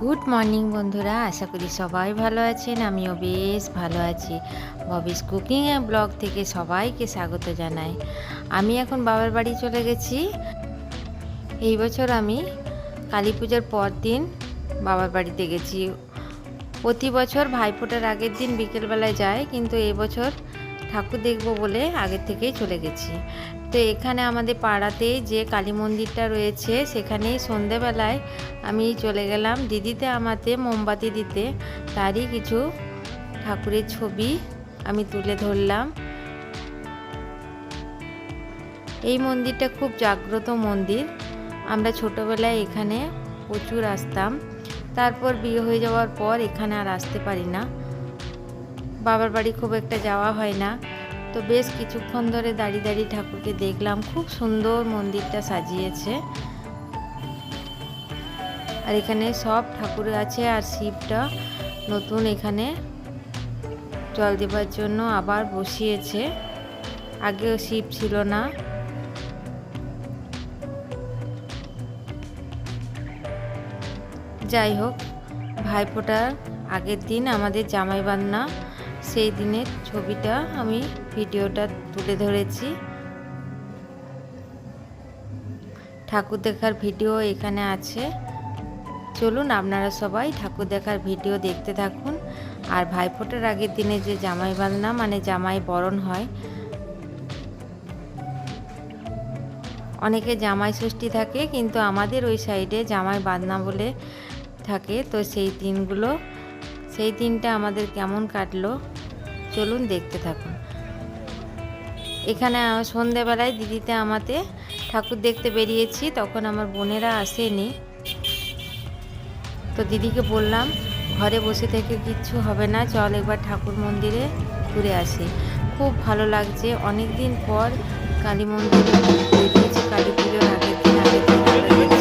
Good morning বন্ধুরা। আশা করি সবাই ভালো আছেন। আমিও বেশ ভালো আছি। ববিস কুকিং ব্লগ থেকে সবাইকে স্বাগত জানাই। আমি এখন বাবার বাড়ি চলে গেছি। এই বছর আমি কালী পূজার পর দিন বাবার বাড়িতে গেছি। প্রতি বছর ভাইফোঁটার আগের দিন বিকেলবেলায় যায়, কিন্তু এবছর ঠাকুর দেখব বলে আগের থেকেই চলে গেছি। তো এখানে আমাদের পাড়াতে যে কালী মন্দিরটা রয়েছে, সেখানেই সন্ধেবেলায় আমি চলে গেলাম। দিদিতে আমাতে, মোমবাতি দিতে। তারই কিছু ঠাকুরের ছবি আমি তুলে ধরলাম। এই মন্দিরটা খুব জাগ্রত মন্দির। আমরা ছোটোবেলায় এখানে প্রচুর আসতাম। তারপর বিয়ে হয়ে যাওয়ার পর এখানে আর আসতে পারি না। বাবার বাড়ি খুব একটা যাওয়া হয় না। তো বেশ কিছুক্ষণ ধরে দাঁড়িয়ে দাঁড়িয়ে ঠাকুরকে দেখলাম। খুব সুন্দর মন্দিরটা সাজিয়েছে। আর এখানে সব ঠাকুর আছে আর শিবটা নতুন এখানে জল দেবার জন্য আবার বসিয়েছে। আগেও শিব ছিল না। যাই হোক, ভাইফোঁটার আগের দিন আমাদের জামাই বান্না সেই দিনের ছবিটা আমি ভিডিওটা তুলে ধরেছি। ঠাকুর দেখার ভিডিও এখানে আছে। চলুন আপনারা সবাই ঠাকুর দেখার ভিডিও দেখতে থাকুন। আর ভাইফোঁটার আগের দিনে যে জামাই বাঁধনা মানে জামাই বরণ হয়, অনেকে জামাই ষষ্ঠী থাকে, কিন্তু আমাদের ওই সাইডে জামাই বাঁধনা বলে থাকে। তো সেই দিনগুলো, সেই দিনটা আমাদের কেমন কাটলো? চলুন দেখতে থাকুন। এখানে সন্ধেবেলায় দিদিতে আমাতে ঠাকুর দেখতে বেরিয়েছি, তখন আমার বোনেরা আসেনি। তো দিদিকে বললাম, ঘরে বসে থেকে কিচ্ছু হবে না, চল একবার ঠাকুর মন্দিরে ঘুরে আসি। খুব ভালো লাগছে। অনেক দিন পর কালী মন্দিরে বেরিয়েছি কালী পুজোর আগের দিন আগের দিন।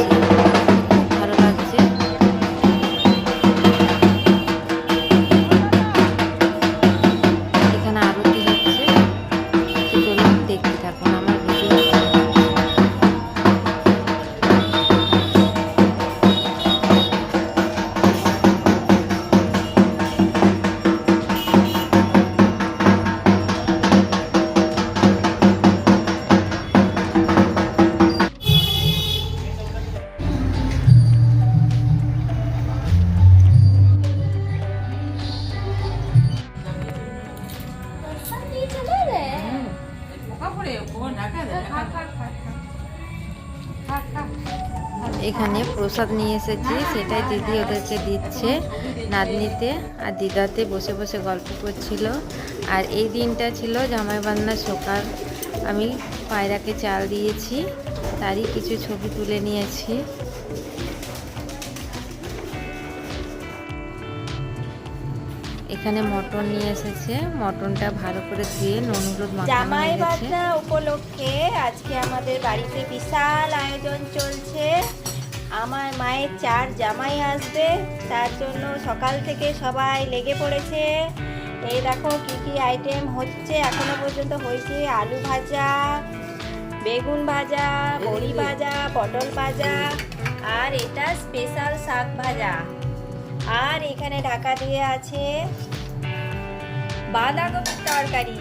এখানে প্রসাদ নিয়ে এসেছি, সেটাই দিদি ওদেরকে দিচ্ছে নাতনিতে আর দিদাতে বসে বসে গল্প করছিল। আর এই দিনটা ছিল জামাই বান্নার সকাল। আমি পায়রাকে চাল দিয়েছি, তারই কিছু ছবি তুলে নিয়েছি। এখানে মটন নিয়ে এসেছে, মটনটা ভালো করে ধুয়ে হলুদ জামাই বাদনা উপলক্ষে আজকে আমাদের বাড়িতে বিশাল আয়োজন চলছে। আমার মায়ের চার জামাই আসবে, তার জন্য সকাল থেকে সবাই লেগে পড়েছে। এই দেখো কি কি আইটেম হচ্ছে, এখনও পর্যন্ত হয়েছে আলু ভাজা, বেগুন ভাজা বড়ি ভাজা, পটল ভাজা, আর এটা স্পেশাল শাক ভাজা। আর এখানে ঢাকা দিয়ে আছে বাঁধাকপির তরকারি।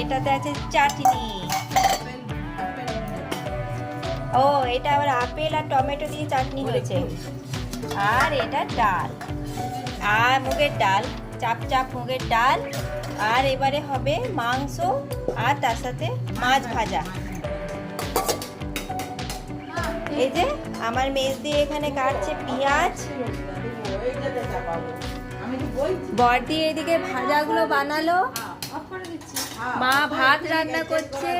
এটাতে আছে চাটনি। ও এটা আবার আপেল আর টমেটো দিয়ে চাটনি হয়েছে। আর এটা ডাল। আর মুগের ডাল চাপ চাপ মুগের ডাল। আর এবারে হবে মাংস আর তার সাথে মাছ ভাজা। এই যে আমার মেজ দিয়ে এখানে কাটছে পেঁয়াজ। বর্দি এদিকে ভাজাগুলো বানালো। মা ভাত রান্না করছে।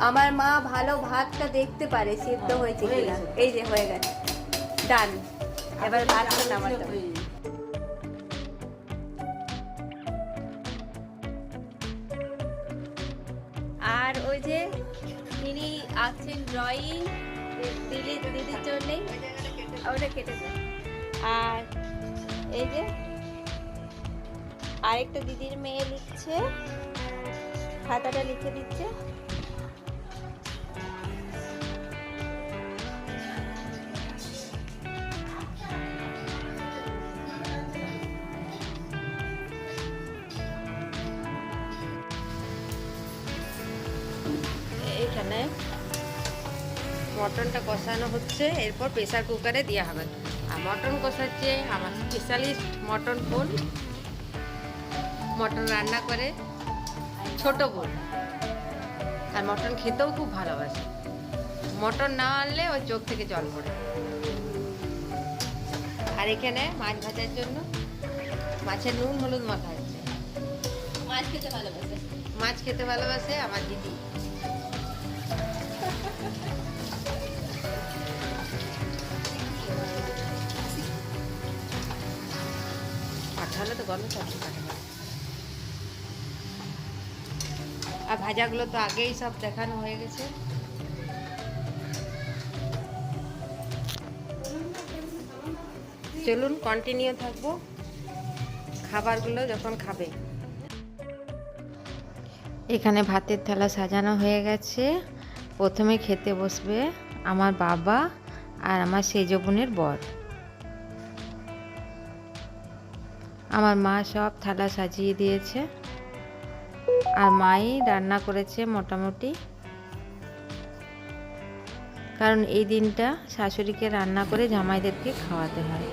আমার মা ভালো ভাতটা দেখতে পারে সিদ্ধ হয়েছে কিনা। এই যে হয়ে গেছে। ডান। এবার ভাতটা নামাতে হবে। আর ওই যে তিনি আছেন ড্রয়িং দিদি দিদির জন্যেই। ওটা কেটে দেয় আর এই যে আরেকটা দিদির মেয়ে লিখছে। খাতাটা লিখে দিচ্ছে। মটনটা কষানো হচ্ছে এরপর প্রেসার কুকারে দেওয়া হবে। আর মটন কষাচ্ছে আমার স্পেশালিস্ট মটন বোন। মটন রান্না করে ছোট বোন। আর মটন খেতেও খুব ভালোবাসে। মটন না আনলে ওর চোখ থেকে জল পড়ে। আর এখানে মাছ ভাজার জন্য মাছের নুন হলুদ মাখা হচ্ছে। মাছ খেতে ভালোবাসে। মাছ খেতে ভালোবাসে আমার দিদি। পাঠালে তো গরম সবজি পাঠাবে আর ভাজাগুলো তো আগেই সব দেখানো হয়ে গেছে। চলুন কন্টিনিউ থাকব। খাবারগুলো যখন খাবে। এখানে ভাতের থালা সাজানো হয়ে গেছে। প্রথমে খেতে বসবে আমার বাবা আর আমার সেজ বোনের বর। আমার মা সব থালা সাজিয়ে দিয়েছে। আর মাই রান্না করেছে মোটামুটি। কারণ এই দিনটা শাশুড়িকে রান্না করে জামাইদেরকে খাওয়াতে হয়।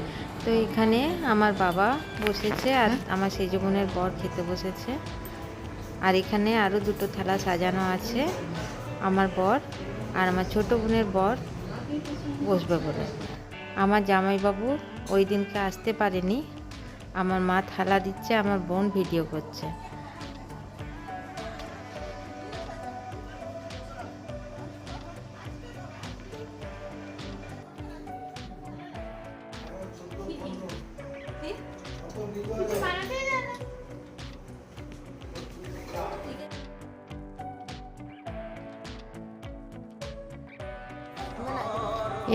তো এখানে আমার বাবা বসেছে আর আমার সেজ বোনের বর খেতে বসেছে। আর এখানে আরও দুটো থালা সাজানো আছে আমার বর আর আমার ছোট বোনের বর বসবে বলে। আমার জামাইবাবু ওই দিনকে আসতে পারেনি। আমার মা থালা দিচ্ছে আমার বোন ভিডিও করছে।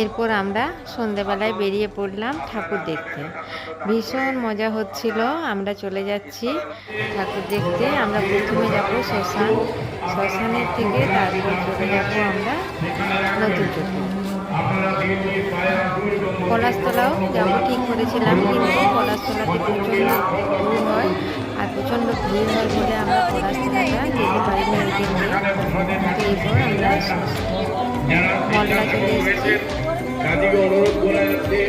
এরপর আমরা সন্ধেবেলায় বেরিয়ে পড়লাম ঠাকুর দেখতে। ভীষণ মজা হচ্ছিল, আমরা চলে যাচ্ছি ঠাকুর দেখতে। আমরা প্রথমে যাব শ্মশান। শ্মশানের থেকে তারপর চলে যাব আমরা নতুন পলাশতলাও যাব, ঠিক করেছিলাম, কিন্তু পলাশতলাতে প্রচণ্ড ভিড় হয়, আর প্রচণ্ড ভিড় হয় বলে আমরা পলাশতলাটা যেতে পারিনি ওই দিন তো এরপর আমরা মল্লা চলে এসেছি। কাজীকে অনুরোধ করে যাচ্ছে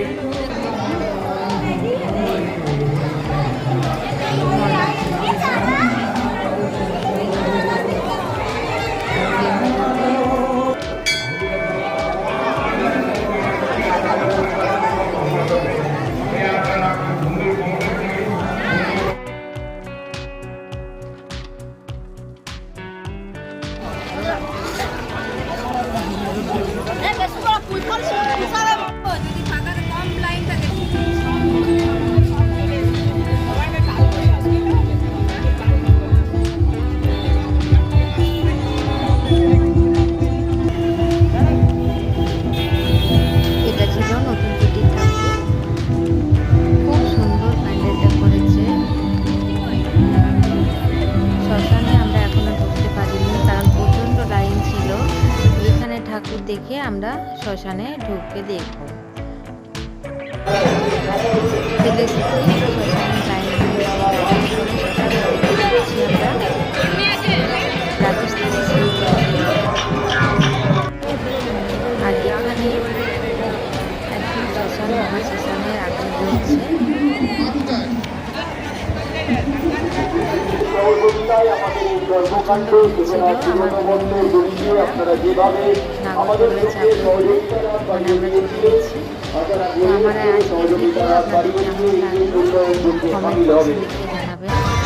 দেখে আমরা শ্মশানে ঢুকে দেখব। শ্মশানে যেভাবে আমাদের সঙ্গে সহযোগিতার হাত বাড়িয়ে দিয়েছিলেন আপনারা তো আমার